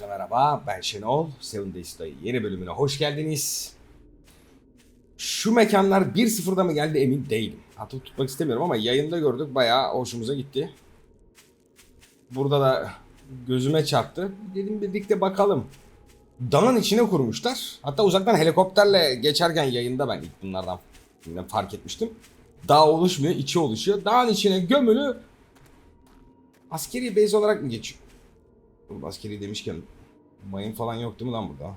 Herkese merhaba, ben Şenol. Seven Days'da yeni bölümüne hoş geldiniz. Şu mekanlar 1-0'da mı geldi emin değilim. Atıp tutmak istemiyorum ama yayında gördük bayağı hoşumuza gitti. Burada da gözüme çarptı. Dedim birlikte bakalım. Dağın içine kurmuşlar. Hatta uzaktan helikopterle geçerken yayında ben ilk bunlardan fark etmiştim. Dağ oluşmuyor, içi oluşuyor. Dağın içine gömülü askeri base olarak mı geçiyor? Askeri demişken mayın falan yok değil mi lan burada?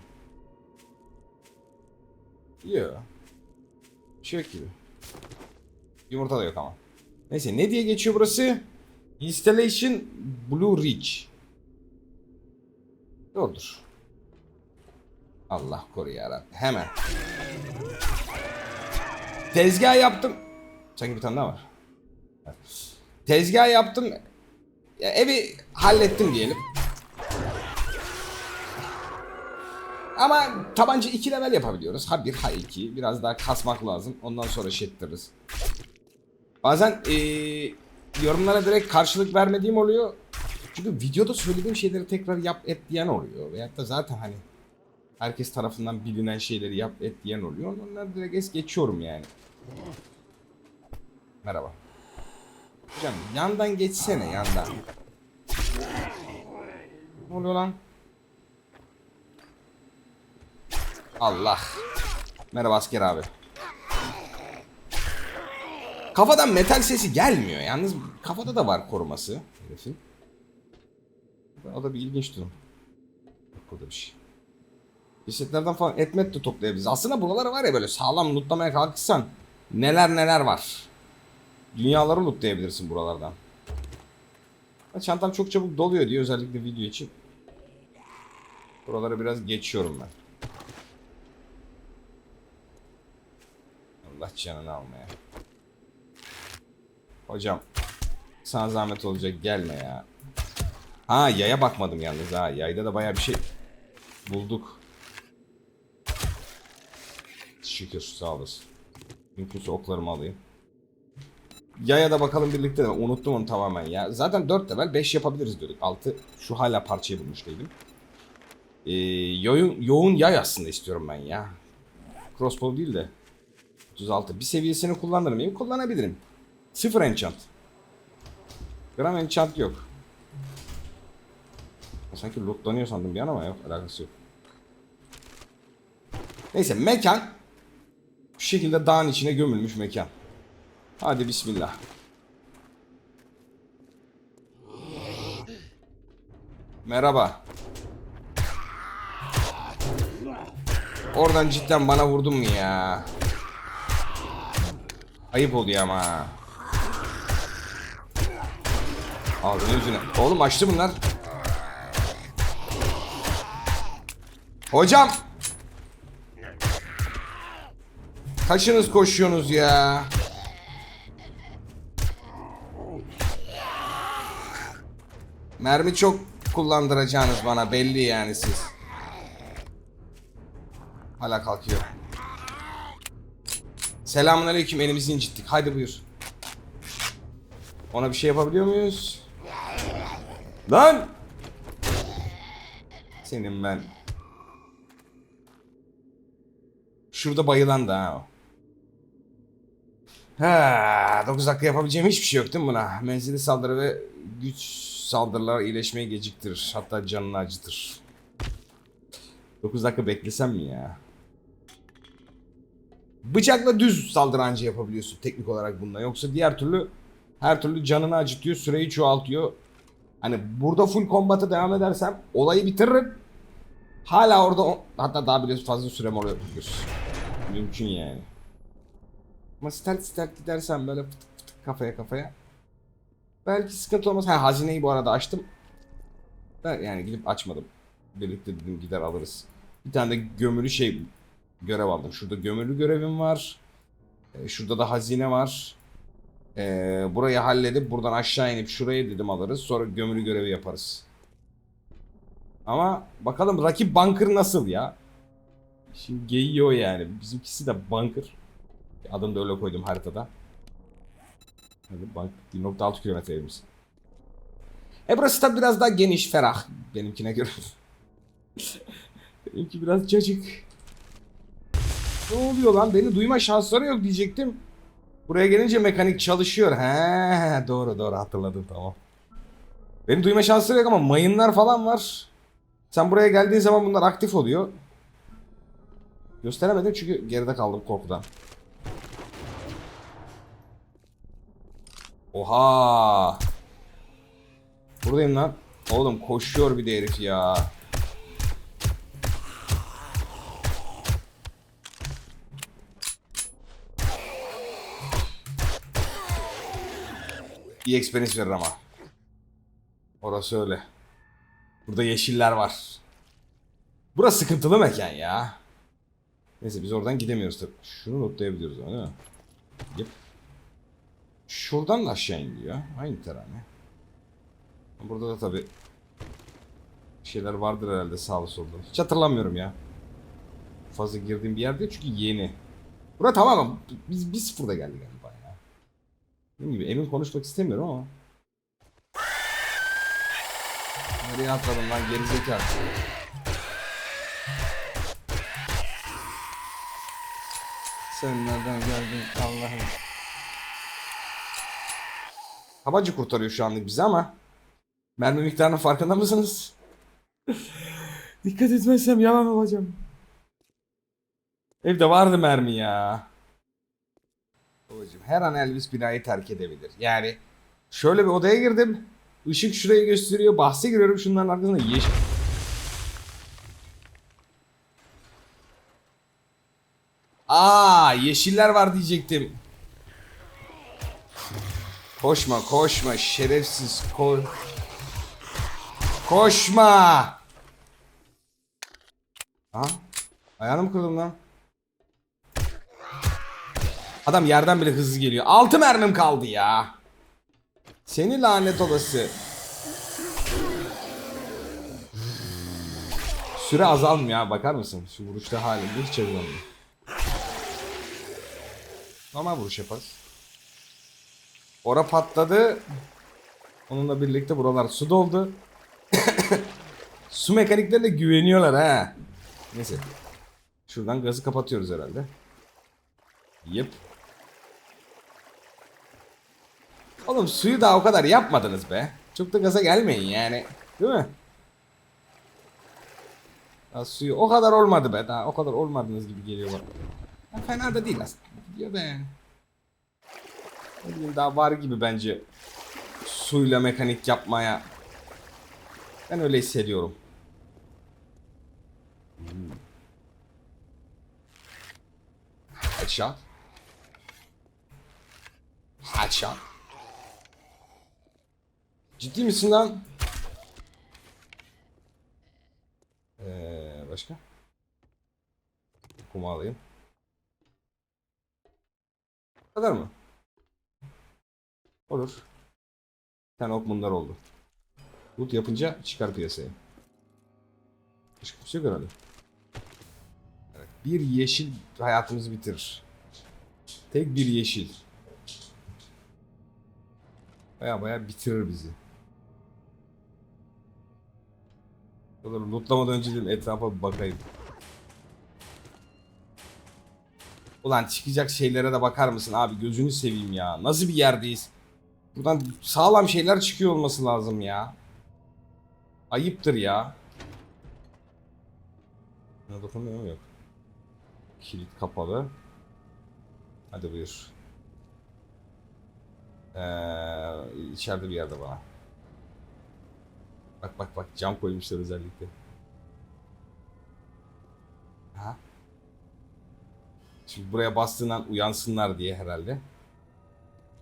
Yok. Bir şey yok gibi. Yumurta da yok ama. Neyse ne diye geçiyor burası? Installation Blue Ridge. Doğrudur. Allah koru yarabbim. Hemen. Tezgah yaptım. Sanki bir tane daha var. Tezgah yaptım. Ya evi hallettim diyelim. Ama tabanca 2 level yapabiliyoruz. Ha 1 ha 2. Biraz daha kasmak lazım. Ondan sonra şey ettiririz. Bazen eee, yorumlara direkt karşılık vermediğim oluyor. Çünkü videoda söylediğim şeyleri tekrar yap et diyen oluyor. Veyahut da zaten hani herkes tarafından bilinen şeyleri yap et diyen oluyor. Onları direkt es geçiyorum yani. Merhaba. Hocam yandan geçsene yandan. Ne oluyor lan? Allah. Merhaba asker abi. Kafadan metal sesi gelmiyor. Yalnız kafada da var koruması. Herifin. O da bir ilginç durum. Yok burada bir şey. Cesetlerden falan etmet de toplayabiliriz. Aslında buraları var ya böyle sağlam lootlamaya kalkırsan neler neler var. Dünyaları lootlayabilirsin buralardan. Çantam çok çabuk doluyor diye özellikle video için. Buraları biraz geçiyorum ben. Allah canını almaya. Hocam. Sana zahmet olacak gelme ya. Ha yaya bakmadım yalnız ha. Yayda da baya bir şey bulduk. Şükür sağ olasın. Mümkünse oklarımı alayım. Yaya da bakalım birlikte de. Unuttum onu tamamen ya. Zaten 4 level 5 yapabiliriz diyorduk. 6 şu hala parçayı bulmuş değilim. Ee, yoğun, yoğun yay aslında istiyorum ben ya. Crossbow değil de. 36. Bir seviyesini kullanır mıyım? Kullanabilirim. Sıfır enchant. Gram enchant yok. Sanki lootlanıyor sandım bir an ama yok alakası yok. Neyse mekan şu şekilde dağın içine gömülmüş mekan. Hadi bismillah. Merhaba. Oradan cidden bana vurdun mu ya? Ayıp oluyor ama. Ağzını yüzüne. Oğlum açtı bunlar. Hocam. Kaçınız koşuyorsunuz ya? Mermi çok kullandıracağınız bana belli yani siz. Hala kalkıyor. Selamünaleyküm elimizi incittik. Haydi buyur. Ona bir şey yapabiliyor muyuz? Lan! Senin ben. Şurada bayılan da ha. Ha, 9 dakika yapabileceğim hiçbir şey yok değil mi buna? Menzili saldırı ve güç saldırılar iyileşmeyi geciktirir. Hatta canını acıtır. 9 dakika beklesem mi ya? Bıçakla düz saldırancı yapabiliyorsun teknik olarak bununla. Yoksa diğer türlü her türlü canını acıtıyor, süreyi çoğaltıyor. Hani burada full kombatı devam edersem olayı bitiririm. Hala orada o- hatta daha bile fazla sürem oluyor. Mümkün yani. Ama stealth stealth gidersen böyle fıtık fıtık kafaya kafaya. Belki sıkıntı olmaz. Ha hazineyi bu arada açtım. Ben yani gidip açmadım. Birlikte dedim gider alırız. Bir tane de gömülü şey görev aldım. Şurada gömülü görevim var. Ee, şurada da hazine var. Ee, burayı halledip buradan aşağı inip şuraya dedim alırız. Sonra gömülü görevi yaparız. Ama bakalım rakip bunker nasıl ya? Şimdi geyiyor yani. Bizimkisi de bunker. Adını da öyle koydum haritada. Hadi bank 1.6 kilometre evimiz. E burası da biraz daha geniş, ferah benimkine göre. Benimki biraz cacık. Ne oluyor lan? Beni duyma şansları yok diyecektim. Buraya gelince mekanik çalışıyor. He, doğru doğru hatırladım tamam. Beni duyma şansları yok ama mayınlar falan var. Sen buraya geldiğin zaman bunlar aktif oluyor. Gösteremedim çünkü geride kaldım korkudan. Oha! Buradayım lan. Oğlum koşuyor bir de herif ya. İyi experience verir ama. Orası öyle. Burada yeşiller var. Burası sıkıntılı mekan ya. Neyse biz oradan gidemiyoruz tabii. Şunu notlayabiliyoruz ama değil mi? Yep. Şuradan da aşağı iniyor. Aynı terane. Burada da tabii şeyler vardır herhalde sağlı solda. Hiç hatırlamıyorum ya. Fazla girdiğim bir yer değil çünkü yeni. Bura tamamen biz biz sıfırda geldik galiba ya. Dediğim gibi emin konuşmak istemiyorum ama. Nereye atladım lan gerizekalı. Sen nereden geldin Allah'ım. Tabanca kurtarıyor şu anlık bizi ama mermi miktarının farkında mısınız? Dikkat etmezsem yalan olacağım. Evde vardı mermi ya. Babacım her an Elvis binayı terk edebilir. Yani şöyle bir odaya girdim. Işık şurayı gösteriyor. Bahse giriyorum şunların arkasında yeşil. Aa yeşiller var diyecektim. Koşma koşma şerefsiz ko Koşma. Ha? Ayağını mı kırdım lan? Adam yerden bile hızlı geliyor. Altı mermim kaldı ya. Seni lanet olası. Süre azalmıyor ha bakar mısın? Şu vuruşta halinde hiç azalmıyor. Normal vuruş yaparız. Ora patladı. Onunla birlikte buralar su doldu. su mekaniklerine güveniyorlar ha. Neyse. Şuradan gazı kapatıyoruz herhalde. Yep. Oğlum suyu daha o kadar yapmadınız be. Çok da gaza gelmeyin yani. Değil mi? Ya suyu o kadar olmadı be. Daha o kadar olmadınız gibi geliyor. Ya fena da değil aslında. Gidiyor da yani. Daha var gibi bence. Suyla mekanik yapmaya. Ben öyle hissediyorum. Hmm. Headshot. Headshot. Ciddi misin lan? Ee, başka? Kuma alayım. Bu kadar mı? Olur. Bir tane ok bunlar oldu. Loot yapınca çıkar piyasaya. Başka bir şey yok herhalde. Bir yeşil hayatımızı bitirir. Tek bir yeşil. Baya baya bitirir bizi. Olur, lootlamadan önce dedim etrafa bir bakayım. Ulan çıkacak şeylere de bakar mısın abi gözünü seveyim ya. Nasıl bir yerdeyiz? Buradan sağlam şeyler çıkıyor olması lazım ya. Ayıptır ya. Ne dokunuyor mu yok. Kilit kapalı. Hadi buyur. Ee, içeride bir yerde bana. Bak bak bak cam koymuşlar özellikle. Ha? Şimdi buraya bastığından uyansınlar diye herhalde.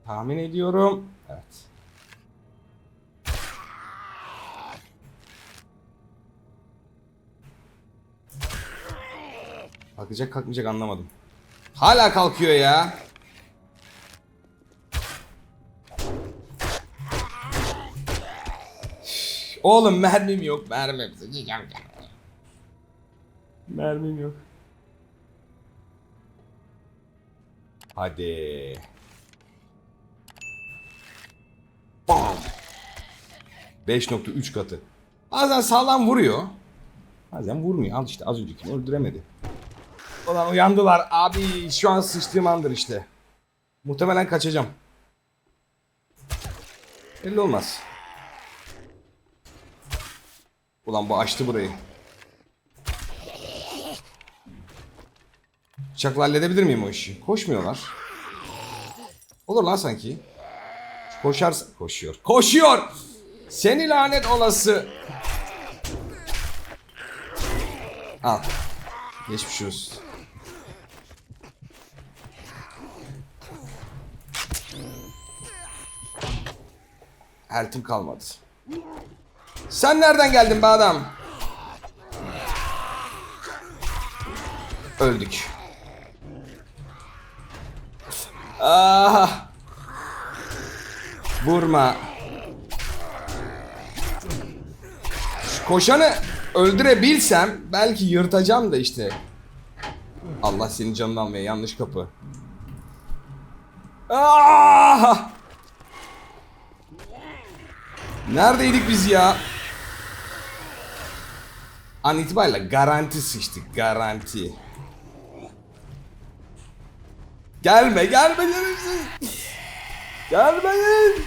Tahmin ediyorum. Evet. Kalkacak kalkmayacak anlamadım. Hala kalkıyor ya. Oğlum mermim yok mermim. Mermim yok. Hadi. Bam. 5.3 katı. Bazen sağlam vuruyor. Bazen vurmuyor. Al işte az öncekini öldüremedi. Ulan uyandılar. Abi şu an sıçtığım andır işte. Muhtemelen kaçacağım. Belli olmaz. Ulan bu açtı burayı. Bıçakla halledebilir miyim o işi? Koşmuyorlar. Olur lan sanki. Koşarsa... Koşuyor. Koşuyor! Seni lanet olası. Al. Geçmiş olsun. Eltim kalmadı. Sen nereden geldin be adam? Öldük. Ah. Vurma. Şu Koşanı öldürebilsem belki yırtacağım da işte. Allah senin canını almaya yanlış kapı. Ah! Neredeydik biz ya? An itibariyle garanti sıçtık garanti. Gelme gelme gelme. Gelmeyin.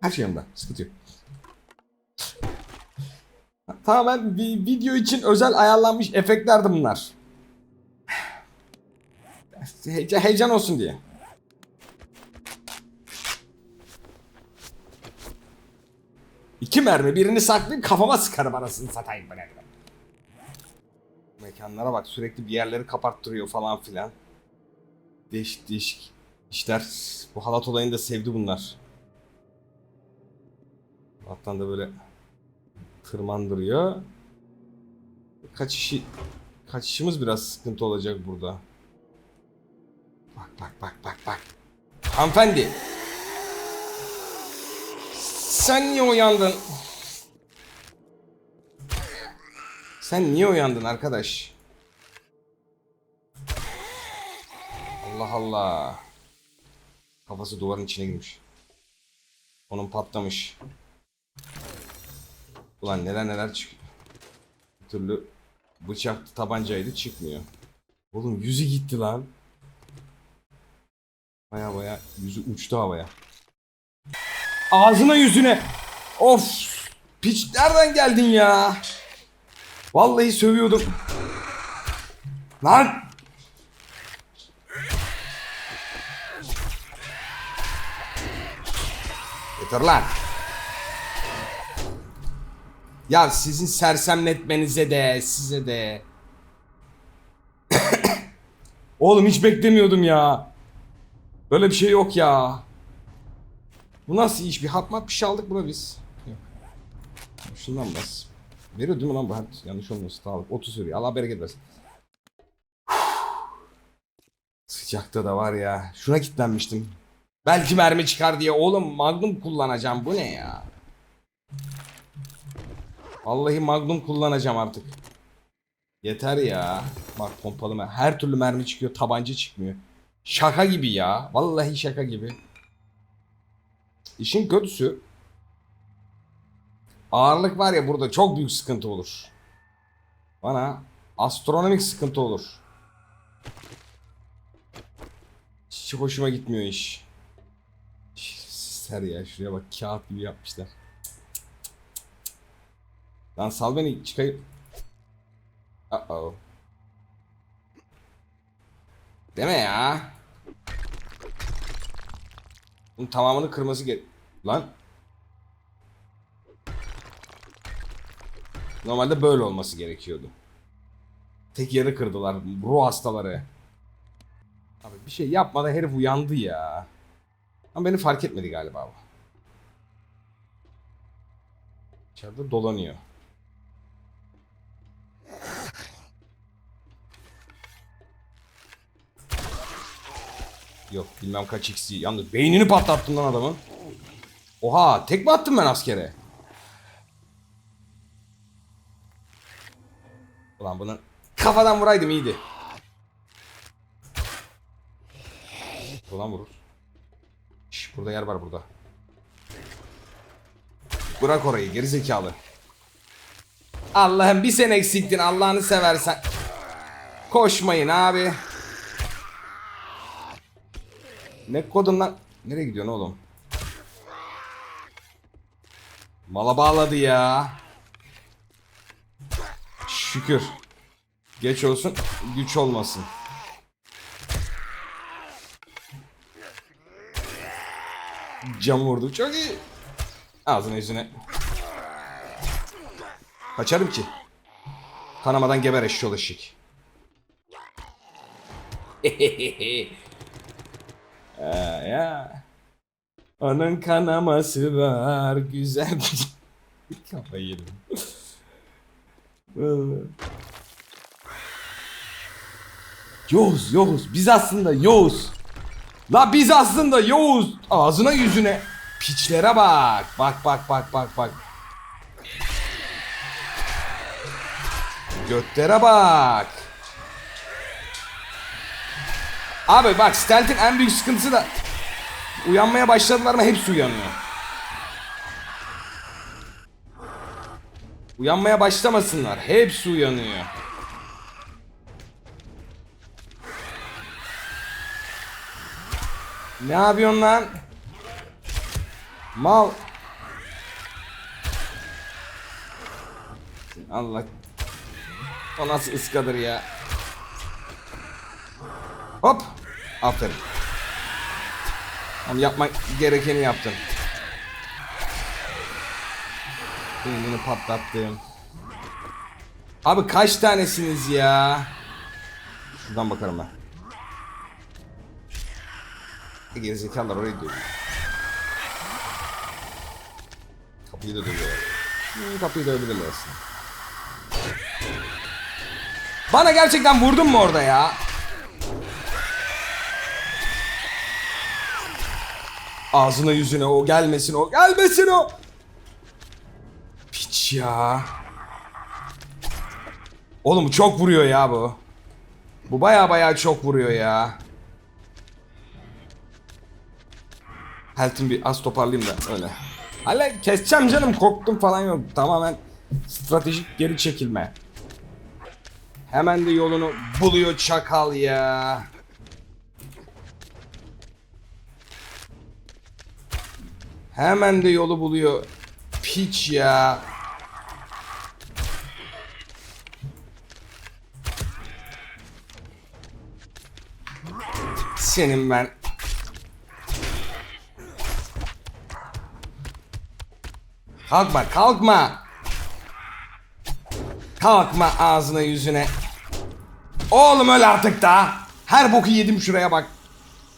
Her şey yanımda. Sıkıntı yok. Tamamen bir video için özel ayarlanmış efektlerdi bunlar. Heyecan olsun diye. İki mermi birini saklayayım kafama sıkarım arasını satayım böyle. Mekanlara bak sürekli bir yerleri kapattırıyor falan filan. Değişik değişik işler. Bu halat olayını da sevdi bunlar. Alttan da böyle tırmandırıyor. Kaçışı kaçışımız biraz sıkıntı olacak burada. Bak bak bak bak bak. Hanımefendi. Sen niye uyandın? Sen niye uyandın arkadaş? Allah Allah. Kafası duvarın içine girmiş. Onun patlamış. Ulan neler neler çıkıyor. Bir türlü bıçaktı tabancaydı çıkmıyor. Oğlum yüzü gitti lan. Baya baya yüzü uçtu havaya. Ağzına yüzüne. Of. Piç nereden geldin ya? Vallahi sövüyordum. Lan. Yeter lan. Ya sizin sersemletmenize de size de. Oğlum hiç beklemiyordum ya. Böyle bir şey yok ya. Bu nasıl iş? Bir hatmat bir şey aldık buna biz. Yok. Şundan bas. Veriyor değil mi lan bu? Ha, Yanlış olmasın. Sağlık. 30 veriyor. Allah bereket versin. Sıcakta da var ya. Şuna kilitlenmiştim. Belki mermi çıkar diye. Oğlum Magnum kullanacağım. Bu ne ya? Vallahi Magnum kullanacağım artık. Yeter ya. Bak pompalı mer- Her türlü mermi çıkıyor. Tabanca çıkmıyor. Şaka gibi ya. Vallahi şaka gibi. İşin kötüsü ağırlık var ya burada çok büyük sıkıntı olur. Bana astronomik sıkıntı olur. Hiç hoşuma gitmiyor iş. Ser ya şuraya bak kağıt gibi yapmışlar. Lan sal beni çıkayım. Uh oh. Deme ya. Bunun tamamını kırması gerek. Lan. Normalde böyle olması gerekiyordu. Tek yarı kırdılar. Ruh hastaları. Abi bir şey yapmadan herif uyandı ya. Ama beni fark etmedi galiba bu. İçeride dolanıyor. Yok bilmem kaç x Yalnız beynini patlattım lan adamın. Oha tek mi attım ben askere? Ulan bunu kafadan vuraydım iyiydi. Ulan vurur. Şş, Burada yer var burada. Bırak orayı geri zekalı. Allah'ım bir sen eksiktin Allah'ını seversen. Koşmayın abi. Ne kodun lan? Nereye gidiyorsun oğlum? Mala bağladı ya. Şükür. Geç olsun, güç olmasın. Cam vurdu. Çok iyi. Ağzına yüzüne. Kaçarım ki. Kanamadan geber eşşoğlu eşek. Ha, ya. Onun kanaması var güzel. Kafayı yedim. Vallahi. Yoğuz, Yoğuz. Biz aslında Yoğuz. La biz aslında Yoğuz. Ağzına yüzüne. Piçlere bak. Bak bak bak bak bak. Götlere bak. Abi bak Stealth'in en büyük sıkıntısı da uyanmaya başladılar mı hepsi uyanıyor. Uyanmaya başlamasınlar. Hepsi uyanıyor. Ne yapıyorsun lan? Mal. Allah. O nasıl ıskadır ya? Hop. Aferin. Tamam yapmak gerekeni yaptın. Beynini patlattım. Abi kaç tanesiniz ya? Şuradan bakarım ben. E, Gerizekalılar orayı dövüyor. Kapıyı da dövüyorlar. Hmm, kapıyı dövüyorlar aslında. Bana gerçekten vurdun mu orada ya? Ağzına yüzüne o gelmesin o gelmesin o. Piç ya. Oğlum çok vuruyor ya bu. Bu baya baya çok vuruyor ya. Health'imi bir az toparlayayım da öyle. Hala keseceğim canım korktum falan yok. Tamamen stratejik geri çekilme. Hemen de yolunu buluyor çakal ya. Hemen de yolu buluyor. Piç ya. Senin ben. Kalkma kalkma. Kalkma ağzına yüzüne. Oğlum öl artık da. Her boku yedim şuraya bak.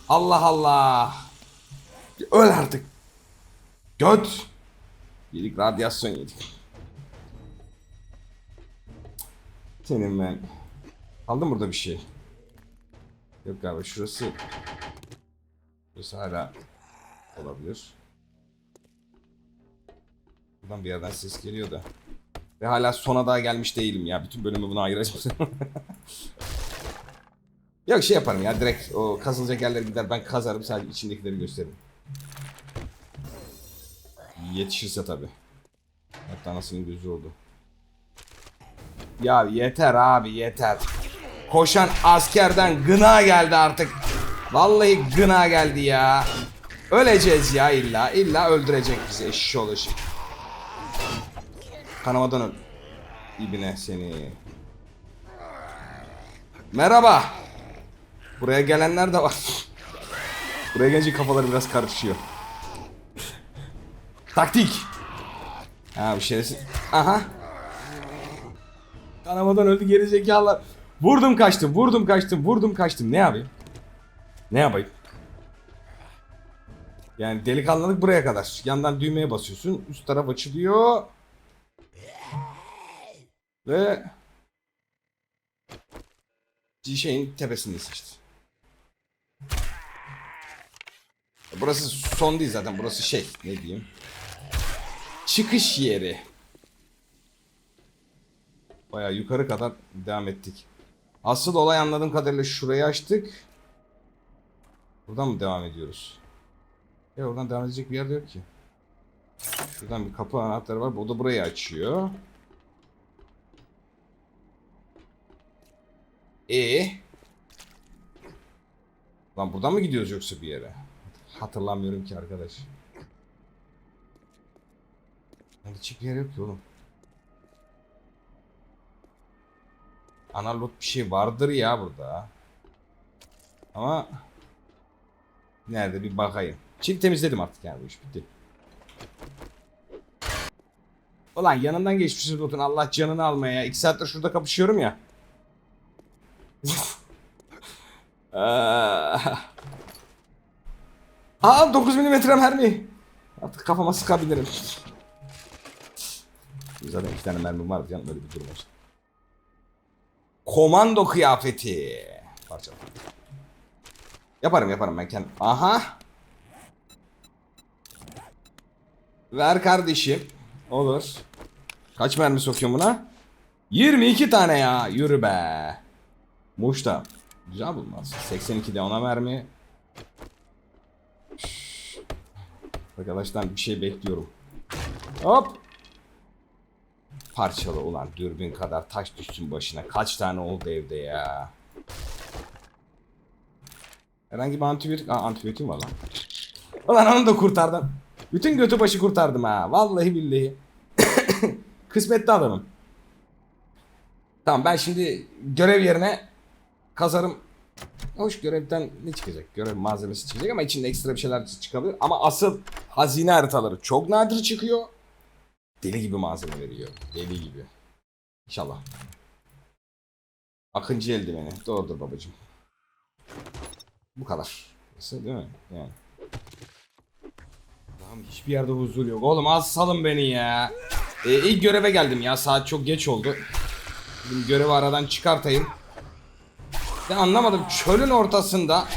Allah Allah. Öl artık. Göt. Yedik radyasyon yedik. Senin ben. Aldım burada bir şey. Yok galiba şurası. Burası hala olabilir. Buradan bir yerden ses geliyor da. Ve hala sona daha gelmiş değilim ya. Bütün bölümü buna ayıracağım. Yok şey yaparım ya direkt o kazılacak yerlere gider ben kazarım sadece içindekileri gösteririm. Yetişirse tabi. Hatta anasının gözü oldu. Ya yeter abi yeter. Koşan askerden gına geldi artık. Vallahi gına geldi ya. Öleceğiz ya illa. İlla öldürecek bizi eşşoğlu eşek. Kanamadan öl. İbine seni. Merhaba. Buraya gelenler de var. Buraya gelince kafaları biraz karışıyor. Taktik. Ha bir şeysin. Aha. Kanamadan öldü geri zekalar. Vurdum kaçtım, vurdum kaçtım, vurdum kaçtım. Ne yapayım? Ne yapayım? Yani delikanlılık buraya kadar. Yandan düğmeye basıyorsun. Üst taraf açılıyor. Ve şeyin tepesindeyiz işte. Burası son değil zaten. Burası şey ne diyeyim. Çıkış yeri. Baya yukarı kadar devam ettik. Asıl olay anladığım kadarıyla şurayı açtık. Buradan mı devam ediyoruz? E oradan devam edecek bir yer yok ki. Şuradan bir kapı anahtarı var. O da burayı açıyor. E Lan buradan mı gidiyoruz yoksa bir yere? Hatırlamıyorum ki arkadaş. Yani hiçbir yer yok ki oğlum. Analog bir şey vardır ya burada. Ama nerede bir bakayım. Çift temizledim artık yani bu iş bitti. Ulan yanından geçmişiz Lut'un Allah canını almaya. İki saattir şurada kapışıyorum ya. Aa 9 milimetre mermi. Artık kafama sıkabilirim. Zaten iki tane mermim var canım böyle bir durum olsun. Komando kıyafeti. Parça. Yaparım yaparım ben kendim. Aha. Ver kardeşim. Olur. Kaç mermi sokuyorum buna? 22 tane ya. Yürü be. Muşta. Güzel bulmaz. 82'de ona mermi. Arkadaşlar bir şey bekliyorum. Hop. Parçalı ulan dürbün kadar taş düşsün başına. Kaç tane oldu evde ya. Herhangi bir antibiyotik... Aa antibiyotik var lan. Ulan onu da kurtardım. Bütün götü başı kurtardım ha. Vallahi billahi. Kısmetli adamım. Tamam ben şimdi görev yerine kazarım. Hoş görevden ne çıkacak? Görev malzemesi çıkacak ama içinde ekstra bir şeyler çıkabilir. Ama asıl hazine haritaları çok nadir çıkıyor. Deli gibi malzeme veriyor. Deli gibi. İnşallah. Akıncı eldiveni. Doğrudur babacığım. Bu kadar. Nasıl değil mi? Yani. Tamam hiçbir yerde huzur yok. Oğlum az salın beni ya. Ee, ilk göreve geldim ya. Saat çok geç oldu. Dedim görevi aradan çıkartayım. Ben anlamadım. Çölün ortasında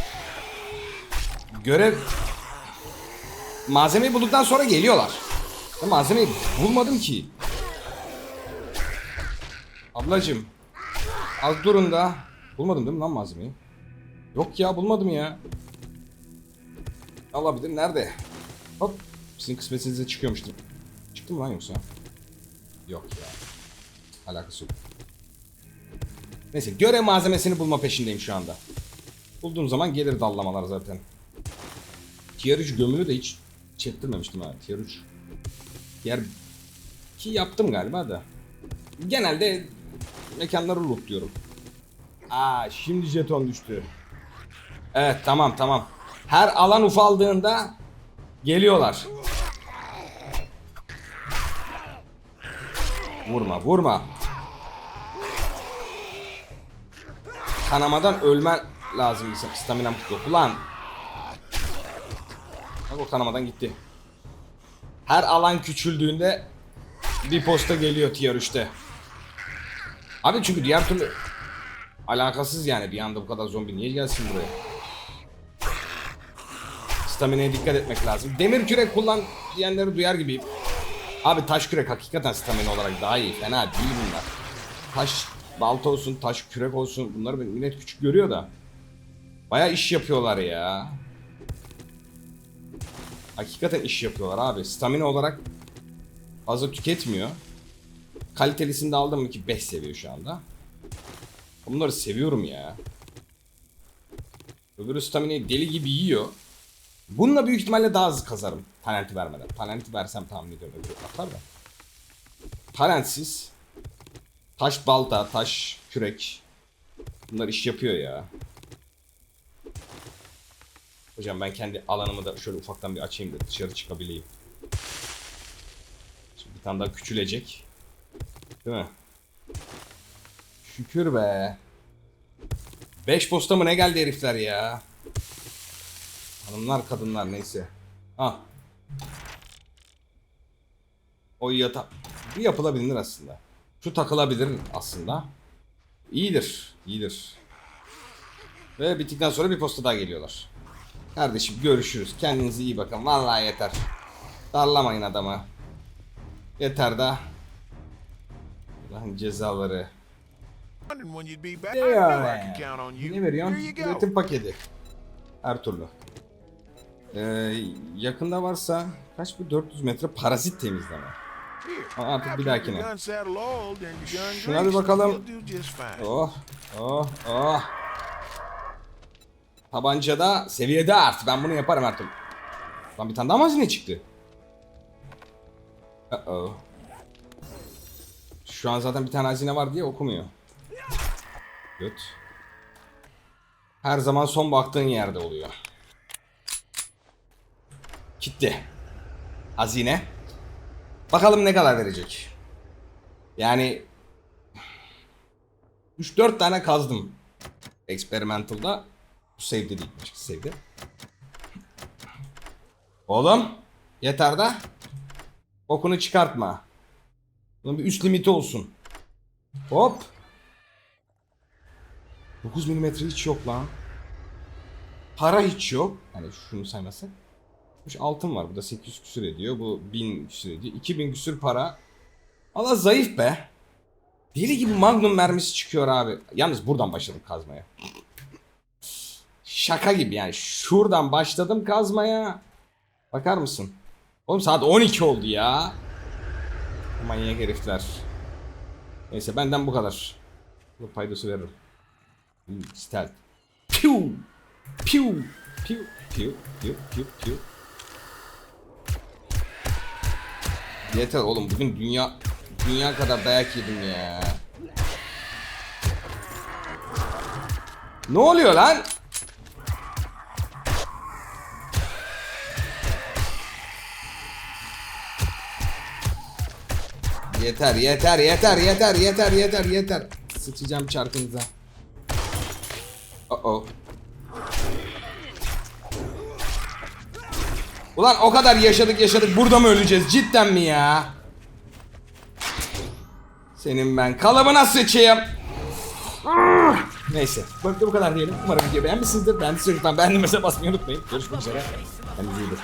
görev malzemeyi bulduktan sonra geliyorlar. Ben malzemeyi bulmadım ki. Ablacım. Az durun da. Bulmadım değil mi lan malzemeyi? Yok ya bulmadım ya. Olabilir. Nerede? Hop. Sizin kısmetinize çıkıyormuştum. Çıktı mı lan yoksa? Yok ya. Alakası yok. Neyse görev malzemesini bulma peşindeyim şu anda. Bulduğum zaman gelir dallamalar zaten. Tier 3 gömülü de hiç çektirmemiştim ha. Tier 3. Diğer ki yaptım galiba da. Genelde mekanları lootluyorum. Aa şimdi jeton düştü. Evet tamam tamam. Her alan ufaldığında geliyorlar. Vurma vurma. Kanamadan ölmen lazım. Staminam yok. Ulan. Bak o kanamadan gitti. Her alan küçüldüğünde bir posta geliyor tier 3'te. Abi çünkü diğer türlü alakasız yani bir anda bu kadar zombi niye gelsin buraya? Stamina'ya dikkat etmek lazım. Demir kürek kullan diyenleri duyar gibiyim. Abi taş kürek hakikaten stamina olarak daha iyi. Fena değil bunlar. Taş balta olsun, taş kürek olsun. Bunları millet küçük görüyor da. Baya iş yapıyorlar ya. Hakikaten iş yapıyorlar abi. Stamina olarak fazla tüketmiyor. Kalitelisini de aldım ki 5 seviyor şu anda. Bunları seviyorum ya. Öbürü staminayı deli gibi yiyor. Bununla büyük ihtimalle daha hızlı kazarım. Talenti vermeden. Talenti versem tahmin ediyorum öbürü atar da. Talentsiz. Taş balta, taş kürek. Bunlar iş yapıyor ya. Hocam ben kendi alanımı da şöyle ufaktan bir açayım da dışarı çıkabileyim. Şimdi bir tane daha küçülecek. Değil mi? Şükür be. 5 posta mı ne geldi herifler ya? Hanımlar kadınlar neyse. Ah. O yata... Bu yapılabilir aslında. Şu takılabilir aslında. İyidir. iyidir. Ve bittikten sonra bir posta daha geliyorlar. Kardeşim görüşürüz. Kendinize iyi bakın. Vallahi yeter. Darlamayın adamı. Yeter da. Lan cezaları. back. Ne veriyorsun? Üretim paketi. Her türlü. Ee, yakında varsa kaç bu 400 metre parazit temizleme. Ama artık bir dahakine. Şuna bir bakalım. Oh, oh, oh. Tabancada seviyede art. Ben bunu yaparım her türlü. Lan bir tane daha hazine çıktı? Uh oh. Şu an zaten bir tane hazine var diye okumuyor. Good. Her zaman son baktığın yerde oluyor. Kitle. Hazine. Bakalım ne kadar verecek. Yani 3-4 tane kazdım. Experimental'da. Bu save'de değil. Başka save'de. Oğlum. Yeter de. Bokunu çıkartma. Bunun bir üst limiti olsun. Hop. 9 milimetre hiç yok lan. Para hiç yok. Hani şunu saymazsak. Şu altın var. Bu da 800 küsür ediyor. Bu 1000 küsür ediyor. 2000 küsür para. Valla zayıf be. Deli gibi magnum mermisi çıkıyor abi. Yalnız buradan başladım kazmaya. Şaka gibi yani. Şuradan başladım kazmaya. Bakar mısın? Oğlum saat 12 oldu ya. Manyak herifler. Neyse benden bu kadar. Bu paydası veririm. Stealth. Piu! Piu! Piu! Piu! Piu! Piu! Piu! Yeter oğlum bugün dünya dünya kadar dayak yedim ya. Ne oluyor lan? Yeter yeter yeter yeter yeter yeter yeter. Sıçacağım çarkınıza. Uh oh. Ulan o kadar yaşadık yaşadık burada mı öleceğiz cidden mi ya? Senin ben kalıbına sıçayım. Neyse. Böyle bu kadar diyelim. Umarım video beğenmişsinizdir. Beğendiyseniz lütfen beğendiğinize basmayı unutmayın. Görüşmek üzere. Kendinize iyi bakın.